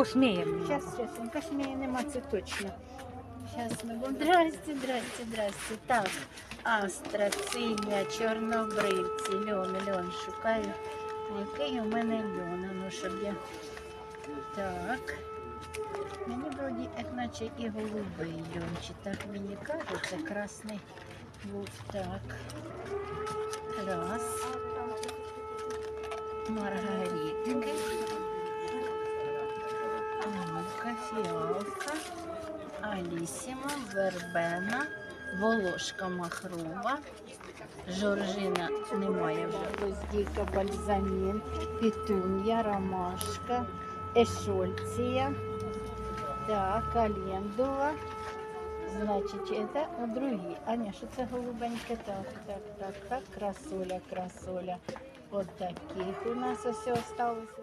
Посміємо. Зараз, зараз, кашмії нема, це точно. Зараз ми будемо. Здрасте, здрасте, здрасте. Так, астрацилля, чорнобривці, льон, льон шукаю. Який у мене льон, ну щоб я. Так. Мені вроді, як наче і голубий льон, чи так мені кажеться, красний був так. Раз. Маргаритки. Алісіма, вербена, волошка махрова, жоржина немає вже, гвоздіка, бальзамін, пітун'я, ромашка, ешольція, так, календула. Значить, у другі. А ні, що це голубеньке? Так, так, так, так, красоля, красоля. От таких у нас ось осталося.